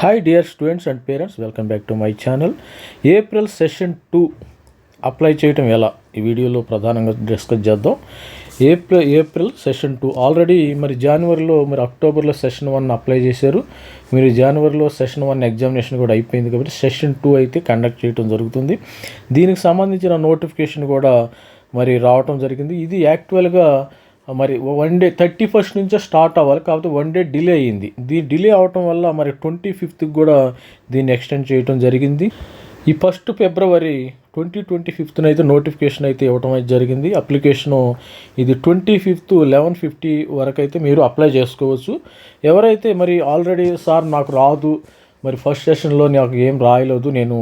Hi dear students and parents welcome back to my channel April session two apply చేయటం ఎలా? ఈ వీడియోలో ప్రధానంగా డిస్కస్ చేద్దాం. April April session two already మరి జనవరిలో మరి అక్టోబర్లో సెషన్ వన్ అప్లై చేశారు. మీరు జనవరిలో సెషన్ వన్ ఎగ్జామినేషన్ కూడా అయిపోయింది కాబట్టి సెషన్ టూ అయితే కండక్ట్ చేయడం జరుగుతుంది. దీనికి సంబంధించిన నోటిఫికేషన్ కూడా మరి రావటం జరిగింది. ఇది యాక్చువల్గా మరి వన్ డే థర్టీ ఫస్ట్ నుంచే స్టార్ట్ అవ్వాలి. కాకపోతే వన్ డే డిలే అయ్యింది. దీని డిలే అవటం వల్ల మరి ట్వంటీ ఫిఫ్త్కి కూడా దీన్ని ఎక్స్టెండ్ చేయడం జరిగింది. ఈ ఫస్ట్ ఫిబ్రవరి ట్వంటీ ట్వంటీ ఫిఫ్త్న అయితే నోటిఫికేషన్ అయితే ఇవ్వటం అయితే జరిగింది. అప్లికేషను ఇది ట్వంటీ ఫిఫ్త్ లెవెన్ ఫిఫ్టీ వరకు అయితే మీరు అప్లై చేసుకోవచ్చు. ఎవరైతే మరి ఆల్రెడీ సార్ నాకు రాదు మరి ఫస్ట్ సెషన్లో నాకు ఏం రాయలేదు. నేను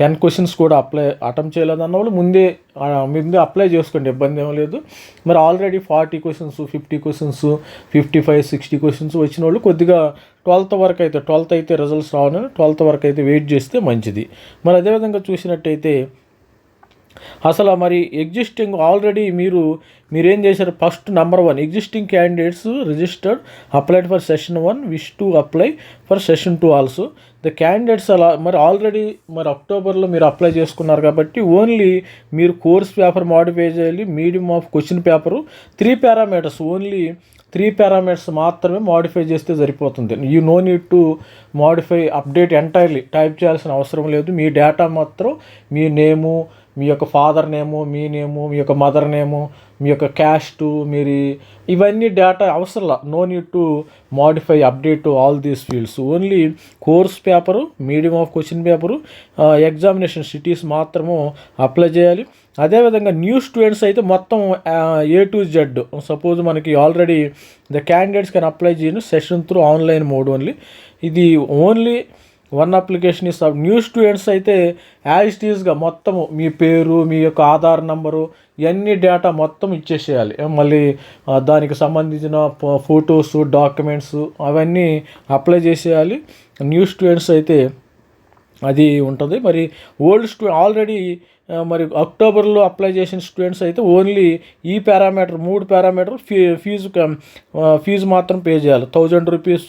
టెన్ క్వశ్చన్స్ కూడా అప్లై అటెంప్ట్ చేయలేదు అన్న వాళ్ళు ముందే ముందే అప్లై చేసుకోండి ఇబ్బంది ఏం లేదు. మరి already forty questions fifty questions fifty five sixty questions వచ్చిన వాళ్ళు కొద్దిగా ట్వెల్త్ వరకు అయితే ట్వెల్త్ అయితే రిజల్ట్స్ రావాలని ట్వెల్త్ వరకు అయితే వెయిట్ చేస్తే మంచిది. మరి అదేవిధంగా చూసినట్టయితే అసలు మరి ఎగ్జిస్టింగ్ ఆల్రెడీ మీరు మీరేం చేశారు? First number one existing candidates registered applied for session one wish to apply for session two also the candidates అలా మరి ఆల్రెడీ మరి అక్టోబర్లో మీరు అప్లై చేసుకున్నారు కాబట్టి ఓన్లీ మీరు కోర్స్ పేపర్ మాడిఫై చేయాలి medium of question paper three parameters only three parameters మాత్రమే మాడిఫై చేస్తే సరిపోతుంది. You no need to modify update entirely type చేయాల్సిన అవసరం లేదు. మీ డేటా మాత్రం మీ నేము మీ యొక్క ఫాదర్ నేము మీ నేము మీ యొక్క మదర్ నేము మీ యొక్క క్యాస్ట్ మీరు ఇవన్నీ డేటా అవసరంలా no need to modify update all these fields only course paper medium of question paper examination cities మాత్రము అప్లై చేయాలి. అదేవిధంగా న్యూ స్టూడెంట్స్ అయితే మొత్తం ఏ టు జెడ్ సపోజ్ మనకి already the candidates can apply చేయను session through online mode only ఇది only one application ఇస్తా new students అయితే యాజ్ టీజ్గా మొత్తము మీ పేరు మీ యొక్క ఆధార్ నంబరు ఇవన్నీ డేటా మొత్తం ఇచ్చేసేయాలి. మళ్ళీ దానికి సంబంధించిన ఫొటోస్ డాక్యుమెంట్స్ అవన్నీ అప్లై చేసేయాలి. న్యూ స్టూడెంట్స్ అయితే అది ఉంటుంది. మరి ఓల్డ్ స్టూ ఆల్రెడీ మరి అక్టోబర్లో అప్లై చేసిన స్టూడెంట్స్ అయితే ఓన్లీ ఈ పారామీటర్ మూడు పారామీటర్ ఫీ ఫీజు ఫీజు మాత్రం పే చేయాలి. థౌజండ్ రూపీస్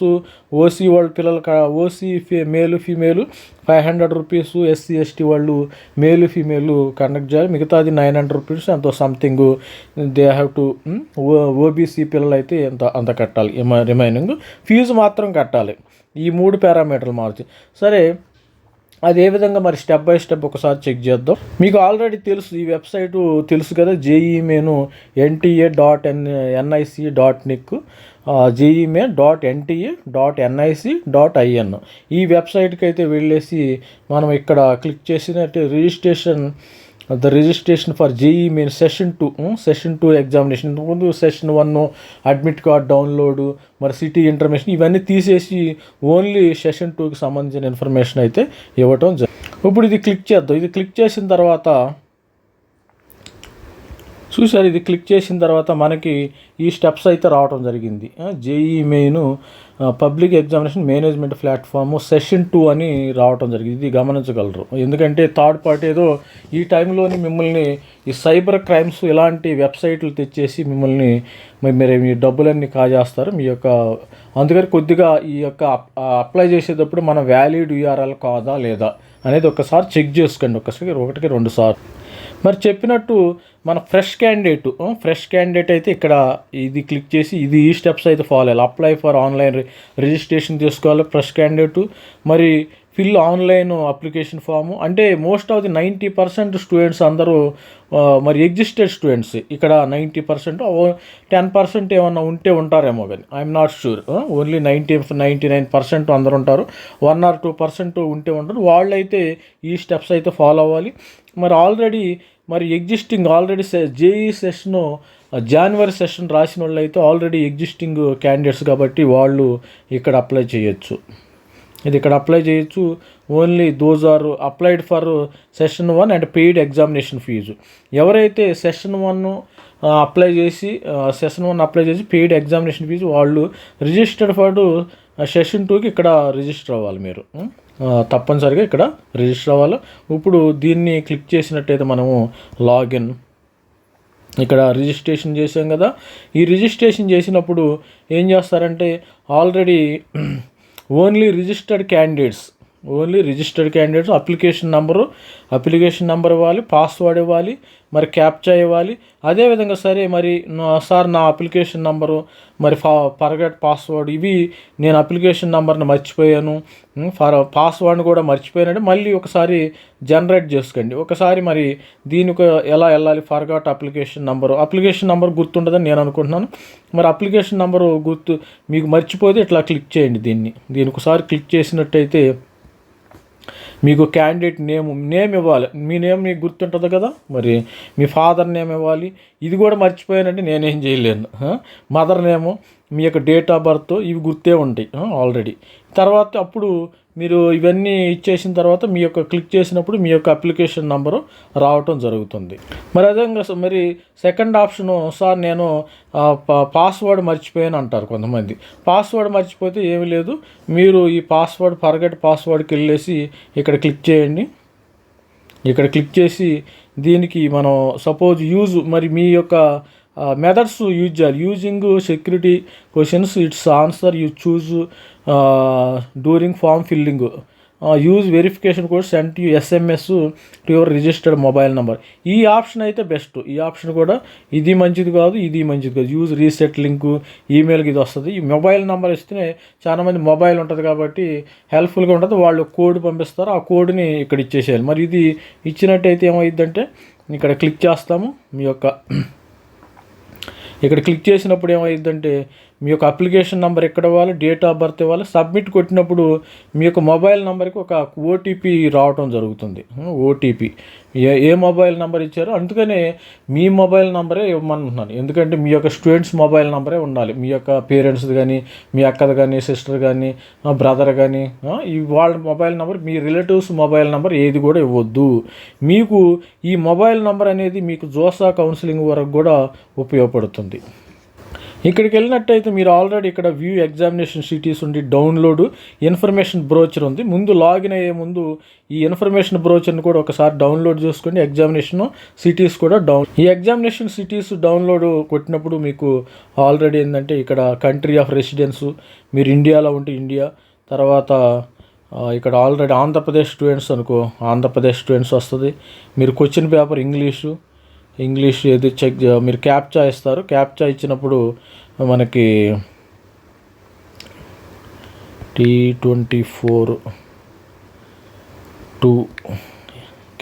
ఓసీ వాళ్ళ పిల్లలు OC fee male female five hundred rupees SC ST వాళ్ళు మేలు ఫీమేలు కండక్ట్ చేయాలి. మిగతాది నైన్ హండ్రెడ్ రూపీస్ ఎంతో something they have to OBC పిల్లలు అయితే ఎంత అంత కట్టాలి. రిమైనింగ్ ఫీజు మాత్రం కట్టాలి. ఈ మూడు పారామీటర్లు మార్చి. సరే అది ఏ విధంగా మరి స్టెప్ బై స్టెప్ ఒకసారి చెక్ చేద్దాం. మీకు ఆల్రెడీ తెలుసు ఈ వెబ్సైటు తెలుసు కదా JEE Main NTA dot N NIC dot nic JEE Main dot NTA dot NIC dot IN ఈ వెబ్సైట్కి అయితే వెళ్ళేసి మనం ఇక్కడ క్లిక్ చేసినట్టు registration the registration for JEE Main session two session two examination ఇంతకుముందు session one admit card download మరి city information ఇవన్నీ తీసేసి ఓన్లీ సెషన్ టూకి సంబంధించిన ఇన్ఫర్మేషన్ అయితే ఇవ్వటం జరుగుతుంది ఇప్పుడు ఇది క్లిక్ చేద్దాం. ఇది క్లిక్ చేసిన తర్వాత చూసారు ఇది క్లిక్ చేసిన తర్వాత మనకి ఈ స్టెప్స్ అయితే రావడం జరిగింది. JEE Main public examination management platform session two అని రావడం జరిగింది. ఇది గమనించగలరు. ఎందుకంటే థర్డ్ పార్టీ ఏదో ఈ టైంలోని మిమ్మల్ని ఈ సైబర్ క్రైమ్స్ ఇలాంటి వెబ్సైట్లు తెచ్చేసి మిమ్మల్ని మీరు మీ డబ్బులన్నీ కాజేస్తారు. మీ యొక్క అందుకని కొద్దిగా ఈ యొక్క అప్లై చేసేటప్పుడు మన వ్యాలిడ్ యూఆర్ఎల్ కాదా లేదా అనేది ఒకసారి చెక్ చేసుకోండి. ఒకసారి ఒకటికి రెండు సార్లు. మరి చెప్పినట్టు మన ఫ్రెష్ క్యాండిడేట్ ఫ్రెష్ క్యాండిడేట్ అయితే ఇక్కడ ఇది క్లిక్ చేసి ఇది ఈ స్టెప్స్ అయితే ఫాలో అవ్వాలి అప్లై ఫర్ ఆన్లైన్ రిజిస్ట్రేషన్ చేసుకోవాలి ఫ్రెష్ క్యాండిడేట్ మరి ఫిల్ ఆన్లైన్ అప్లికేషన్ ఫాము అంటే most of the ninety percent students అందరూ మరి ఎగ్జిస్టెడ్ స్టూడెంట్స్ ఇక్కడ నైంటీ పర్సెంట్ టెన్ పర్సెంట్ ఏమన్నా ఉంటే ఉంటారేమో కానీ I'm not sure only ninety ninety nine percent అందరు ఉంటారు. వన్ ఆర్ టూ పర్సెంట్ ఉంటే ఉంటారు వాళ్ళైతే ఈ స్టెప్స్ అయితే ఫాలో అవ్వాలి. మరి ఆల్రెడీ మరి ఎగ్జిస్టింగ్ ఆల్రెడీ జేఈ సెషన్ జనవరి సెషన్ రాసిన వాళ్ళు అయితే ఆల్రెడీ ఎగ్జిస్టింగ్ క్యాండిడేట్స్ కాబట్టి వాళ్ళు ఇక్కడ అప్లై చేయొచ్చు. ఇది ఇక్కడ అప్లై చేయొచ్చు. Only those are applied for session one and paid examination fee ఎవరైతే సెషన్ వన్ అప్లై చేసి సెషన్ వన్ అప్లై చేసి పెయిడ్ ఎగ్జామినేషన్ ఫీజు వాళ్ళు రిజిస్టర్డ్ ఫర్ సెషన్ టూకి ఇక్కడ రిజిస్టర్ అవ్వాలి మీరు. తప్పనిసరిగా ఇక్కడ రిజిస్టర్ అవ్వాలి. ఇప్పుడు దీన్ని క్లిక్ చేసినట్టయితే మనము లాగిన్ ఇక్కడ రిజిస్ట్రేషన్ చేసాం కదా. ఈ రిజిస్ట్రేషన్ చేసినప్పుడు ఏం చేస్తారంటే already only registered candidates only registered candidates application number application number ఇవ్వాలి పాస్వర్డ్ ఇవ్వాలి మరి క్యాప్చా ఇవ్వాలి. అదేవిధంగా సరే మరి నా- సార్ నా అప్లికేషన్ నెంబరు మరి ఫా ఫర్గట్ పాస్వర్డ్ ఇవి నేను అప్లికేషన్ నెంబర్ని మర్చిపోయాను. ఫర్ పాస్వర్డ్ని కూడా మర్చిపోయానంటే మళ్ళీ ఒకసారి జనరేట్ చేసుకోండి. ఒకసారి మరి దీనికి ఎలా వెళ్ళాలి? Forgot application number application number గుర్తుండదని నేను అనుకుంటున్నాను. మరి అప్లికేషన్ నెంబరు గుర్తు మీకు మర్చిపోతే ఇట్లా క్లిక్ చేయండి దీన్ని. దీనికి ఒకసారి క్లిక్ చేసినట్టయితే మీకు క్యాండిడేట్ నేమ్ నేమ్ ఇవ్వాలి. మీ నేమ్ మీకు గుర్తుంటుంది కదా? మరి మీ ఫాదర్ నేమ్ ఇవ్వాలి. ఇది కూడా మర్చిపోయానంటే నేనేం చేయలేను. మదర్ నేము మీ యొక్క డేట్ ఆఫ్ బర్త్ ఇవి గుర్తే ఉంటాయి ఆల్రెడీ తర్వాత అప్పుడు మీరు ఇవన్నీ ఇచ్చేసిన తర్వాత మీ యొక్క క్లిక్ చేసినప్పుడు మీ యొక్క అప్లికేషన్ నెంబరు రావటం జరుగుతుంది. మరి అదే విధంగా మరి సెకండ్ ఆప్షన్ సార్ నేను పాస్వర్డ్ మర్చిపోయాను అంటారు కొంతమంది. పాస్వర్డ్ మర్చిపోతే ఏమీ లేదు. మీరు ఈ పాస్వర్డ్ ఫర్గెట్ పాస్వర్డ్కి వెళ్ళేసి ఇక్కడ క్లిక్ చేయండి. ఇక్కడ క్లిక్ చేసి దీనికి మనం సపోజ్ యూజ్ మరి మీ యొక్క మెథడ్స్ యూజ్ చేయాలి. Using security questions it's answer you choose during form filling use verification code sent you SMS to your registered mobile number ఈ ఆప్షన్ అయితే బెస్ట్ ఈ ఆప్షన్ కూడా ఇది మంచిది కాదు ఇది మంచిది కాదు. యూజ్ రీసెట్ లింక్ ఈమెయిల్కి ఇది వస్తుంది. ఈ మొబైల్ నెంబర్ ఇస్తేనే చాలామంది మొబైల్ ఉంటుంది కాబట్టి హెల్ప్ఫుల్గా ఉంటుంది. వాళ్ళు కోడ్ పంపిస్తారు. ఆ కోడ్ని ఇక్కడ ఇచ్చేసేయాలి. మరి ఇది ఇచ్చినట్టయితే ఏమైందంటే ఇక్కడ క్లిక్ చేస్తాము. మీ యొక్క ఇక్కడ క్లిక్ చేసినప్పుడు ఏమైందంటే మీ యొక్క అప్లికేషన్ నెంబర్ ఎక్కడ ఇవ్వాలి డేట్ ఆఫ్ బర్త్ ఇవ్వాలి సబ్మిట్ కొట్టినప్పుడు మీ యొక్క మొబైల్ నెంబర్కి ఒక ఓటీపీ రావటం జరుగుతుంది. ఓటీపీ ఏ ఏ మొబైల్ నెంబర్ ఇచ్చారో అందుకనే మీ మొబైల్ నెంబరే ఇవ్వమంటున్నాను ఎందుకంటే మీ యొక్క స్టూడెంట్స్ మొబైల్ నెంబరే ఉండాలి. మీ యొక్క పేరెంట్స్ది కానీ మీ అక్కది కానీ సిస్టర్ కానీ బ్రదర్ కానీ ఈ వాళ్ళ మొబైల్ నెంబర్ మీ రిలేటివ్స్ మొబైల్ నెంబర్ ఏది కూడా ఇవ్వద్దు. మీకు ఈ మొబైల్ నెంబర్ అనేది మీకు జోసా కౌన్సిలింగ్ వరకు కూడా ఉపయోగపడుతుంది. ఇక్కడికి వెళ్ళినట్టయితే మీరు ఆల్రెడీ ఇక్కడ వ్యూ ఎగ్జామినేషన్ సిటీస్ ఉండి డౌన్లోడ్ ఇన్ఫర్మేషన్ బ్రోచర్ ఉంది. ముందు లాగిన్ అయ్యే ముందు ఈ ఇన్ఫర్మేషన్ బ్రోచర్ని కూడా ఒకసారి డౌన్లోడ్ చేసుకోండి. ఎగ్జామినేషన్ సిటీస్ కూడా డౌన్ ఈ ఎగ్జామినేషన్ సిటీస్ డౌన్లోడ్ కొట్టినప్పుడు మీకు ఆల్రెడీ ఏంటంటే ఇక్కడ కంట్రీ ఆఫ్ రెసిడెన్స్ మీరు ఇండియాలో ఉంటే ఇండియా తర్వాత ఇక్కడ ఆల్రెడీ ఆంధ్రప్రదేశ్ స్టూడెంట్స్ అనుకో ఆంధ్రప్రదేశ్ స్టూడెంట్స్ వస్తుంది. మీరు క్వశ్చన్ పేపర్ ఇంగ్లీషు ఇంగ్లీష్ ఏది చెక్ మీరు క్యాప్చా ఇస్తారు. క్యాప్చా ఇచ్చినప్పుడు మనకి T twenty four two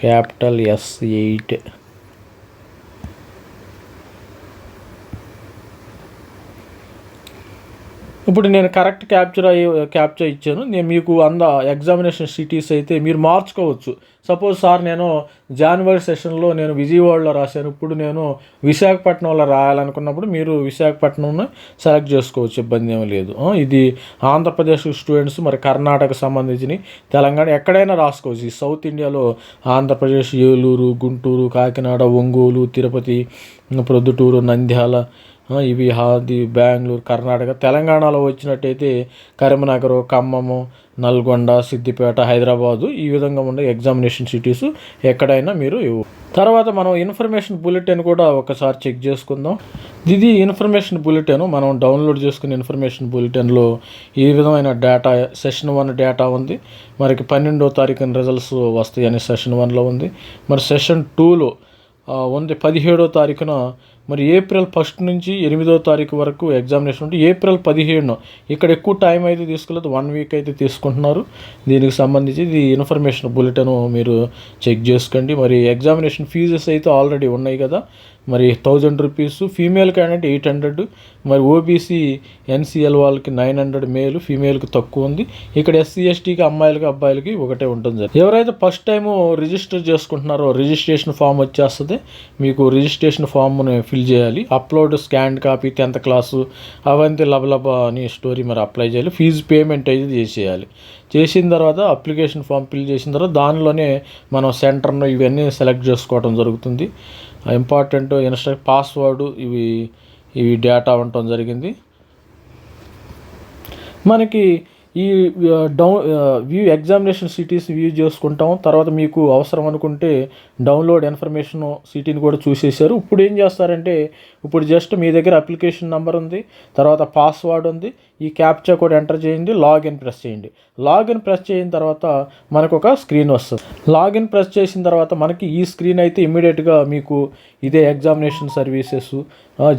capital S eight ఇప్పుడు నేను కరెక్ట్ క్యాప్చర్ అయ్యి క్యాప్చర్ ఇచ్చాను. నేను మీకు అంద ఎగ్జామినేషన్ సిటీస్ అయితే మీరు మార్చుకోవచ్చు. సపోజ్ సార్ నేను జనవరి సెషన్లో నేను విజయవాడలో రాశాను. ఇప్పుడు నేను విశాఖపట్నంలో రాయాలనుకున్నప్పుడు మీరు విశాఖపట్నంను సెలెక్ట్ చేసుకోవచ్చు. ఇబ్బంది ఏమీ లేదు. ఇది ఆంధ్రప్రదేశ్ స్టూడెంట్స్ మరి కర్ణాటక సంబంధించి తెలంగాణ ఎక్కడైనా రాసుకోవచ్చు. ఈ సౌత్ ఇండియాలో ఆంధ్రప్రదేశ్ ఏలూరు గుంటూరు కాకినాడ ఒంగోలు తిరుపతి ప్రొద్దుటూరు నంద్యాల ఇవి హాది బెంగళూరు కర్ణాటక తెలంగాణలో వచ్చినట్టయితే కరీంనగర్ ఖమ్మము నల్గొండ సిద్దిపేట హైదరాబాదు ఈ విధంగా ఉండే ఎగ్జామినేషన్ సిటీస్ ఎక్కడైనా మీరు ఇవ్వు. తర్వాత మనం ఇన్ఫర్మేషన్ బులెటిన్ కూడా ఒకసారి చెక్ చేసుకుందాం. ఇది ఇన్ఫర్మేషన్ బులెటిన్ మనం డౌన్లోడ్ చేసుకున్న ఇన్ఫర్మేషన్ బులెటిన్లో ఈ విధమైన డేటా సెషన్ వన్ డేటా ఉంది. మనకి పన్నెండో తారీఖున రిజల్ట్స్ వస్తాయని సెషన్ వన్లో ఉంది. మరి సెషన్ టూలో ఉంది పదిహేడో తారీఖున మరి ఏప్రిల్ ఫస్ట్ నుంచి ఎనిమిదో తారీఖు వరకు ఎగ్జామినేషన్ ఉంటే ఏప్రిల్ పదిహేడున ఇక్కడ ఎక్కువ టైం అయితే తీసుకోలేదు వన్ వీక్ అయితే తీసుకుంటున్నారు. దీనికి సంబంధించి ఇది ఇన్ఫర్మేషన్ బులెటిన్ మీరు చెక్ చేసుకోండి. మరి ఎగ్జామినేషన్ ఫీజెస్ అయితే ఆల్రెడీ ఉన్నాయి కదా మరి thousand rupees female candidate eight hundred మరి ఓబీసీ ఎన్సీఎల్ వాళ్ళకి నైన్ హండ్రెడ్ మేలు ఫీమేల్కి తక్కువ ఉంది. ఇక్కడ ఎస్సీ ఎస్టీకి అమ్మాయిలకి అబ్బాయిలకి ఒకటే ఉంటుంది ఎవరైతే ఫస్ట్ టైం రిజిస్టర్ చేసుకుంటున్నారో రిజిస్ట్రేషన్ ఫామ్ వచ్చేస్తుంది. మీకు రిజిస్ట్రేషన్ ఫామ్ని ఫిల్ చేయాలి. Upload scan copy tenth class Avanthi లబలబ అని స్టోరీ మరి అప్లై చేయాలి. ఫీజు పేమెంట్ అయితే చేసేయాలి. చేసిన తర్వాత అప్లికేషన్ ఫామ్ ఫిల్ చేసిన తర్వాత దానిలోనే మనం సెంటర్ను ఇవన్నీ సెలెక్ట్ చేసుకోవడం జరుగుతుంది. ఇంపార్టెంట్ ఇన్స్టా పాస్వర్డ్ ఇవి ఇవి డేటా ఉండటం జరిగింది. మనకి ఈ down view examination cities view చేసుకుంటాం తర్వాత మీకు అవసరం అనుకుంటే డౌన్లోడ్ ఇన్ఫర్మేషన్ సిటీని కూడా చూసేశారు. ఇప్పుడు ఏం చేస్తారంటే ఇప్పుడు జస్ట్ మీ దగ్గర అప్లికేషన్ నెంబర్ ఉంది తర్వాత పాస్వర్డ్ ఉంది ఈ క్యాప్చా కోడ్ ఎంటర్ చేయండి లాగిన్ ప్రెస్ చేయండి. లాగిన్ ప్రెస్ చేసిన తర్వాత మనకు ఒక స్క్రీన్ వస్తుంది. లాగిన్ ప్రెస్ చేసిన తర్వాత మనకి ఈ స్క్రీన్ అయితే ఇమీడియట్గా మీకు ఇదే examination services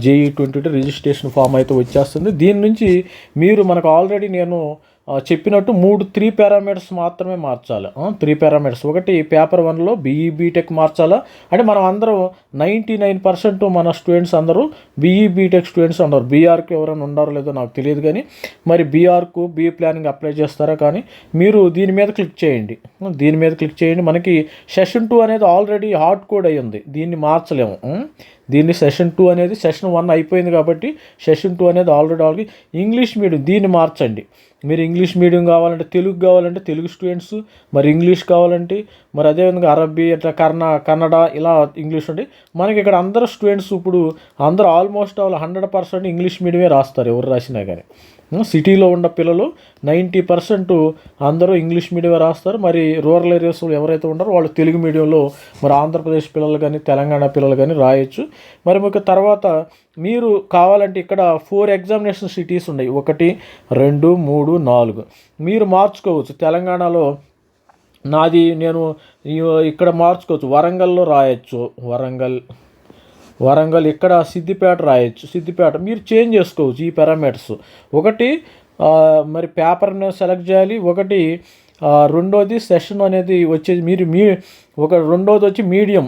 JEE twenty two registration form అయితే వచ్చేస్తుంది. దీని నుంచి మీరు మనకు ఆల్రెడీ నేను చెప్పినట్టు మూడు త్రీ పారామీటర్స్ మాత్రమే మార్చాలి. Three parameters. ఒకటి పేపర్ వన్లో బీఈ బీటెక్ మార్చాలా? అంటే మనం అందరం నైంటీ నైన్ పర్సెంట్ మన స్టూడెంట్స్ అందరూ బీఈ బీటెక్ స్టూడెంట్స్ ఉన్నారు బీఆర్కి ఎవరైనా ఉన్నారో లేదో నాకు తెలియదు కానీ మరి బీఆర్కు బీ ప్లానింగ్ అప్లై చేస్తారా? కానీ మీరు దీని మీద క్లిక్ చేయండి. దీని మీద క్లిక్ చేయండి. మనకి సెషన్ టూ అనేది ఆల్రెడీ హాట్ కోడ్ అయి ఉంది. దీన్ని మార్చలేము. దీన్ని సెషన్ టూ అనేది సెషన్ వన్ అయిపోయింది కాబట్టి సెషన్ టూ అనేది ఆల్రెడీ ఆల్రెడీ ఇంగ్లీష్ మీడియం దీన్ని మార్చండి. మీరు ఇంగ్లీష్ మీడియం కావాలంటే తెలుగు కావాలంటే తెలుగు స్టూడెంట్స్ మరి ఇంగ్లీష్ కావాలంటే మరి అదేవిధంగా అరబీ అట్లా కర్ణ కన్నడ ఇలా ఇంగ్లీష్ ఉండి మనకి ఇక్కడ అందరు స్టూడెంట్స్ ఇప్పుడు అందరూ almost all hundred percent English మీడియమే రాస్తారు ఎవరు రాసినా కానీ. సిటీలో ఉన్న పిల్లలు నైంటీ పర్సెంట్ అందరూ ఇంగ్లీష్ మీడియం రాస్తారు. మరి రూరల్ ఏరియాస్లో ఎవరైతే ఉన్నారో వాళ్ళు తెలుగు మీడియంలో మరి ఆంధ్రప్రదేశ్ పిల్లలు కానీ తెలంగాణ పిల్లలు కానీ రాయొచ్చు. మరి మీకు తర్వాత మీరు కావాలంటే ఇక్కడ ఫోర్ ఎగ్జామినేషన్ సిటీస్ ఉన్నాయి. ఒకటి రెండు మూడు నాలుగు. మీరు మార్చుకోవచ్చు. తెలంగాణలో నాది నేను ఇక్కడ మార్చుకోవచ్చు. వరంగల్లో రాయొచ్చు. వరంగల్ వరంగల్ ఇక్కడ సిద్దిపేట రాయొచ్చు. సిద్దిపేట మీరు చేంజ్ చేసుకోవచ్చు ఈ పారామీటర్స్ ఒకటి మరి పేపర్ను సెలెక్ట్ చేయాలి. ఒకటి రెండోది సెషన్ అనేది వచ్చేది. మీరు మీ ఒక రెండోది వచ్చి మీడియం.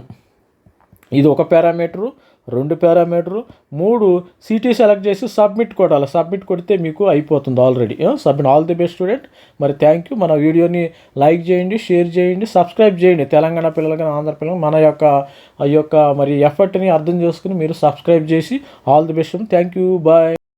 ఇది ఒక పారామీటరు రెండు పారామీటరు మూడు సిటీ సెలెక్ట్ చేసి సబ్మిట్ కొట్టాలి. సబ్మిట్ కొడితే మీకు అయిపోతుంది already submit all the best student మరి థ్యాంక్ యూ మన వీడియోని లైక్ చేయండి షేర్ చేయండి సబ్స్క్రైబ్ చేయండి. తెలంగాణ పిల్లలు కానీ ఆంధ్ర పిల్లలు మన యొక్క ఆ యొక్క మరి ఎఫర్ట్ని అర్థం చేసుకుని మీరు సబ్స్క్రైబ్ చేసి all the best thank you bye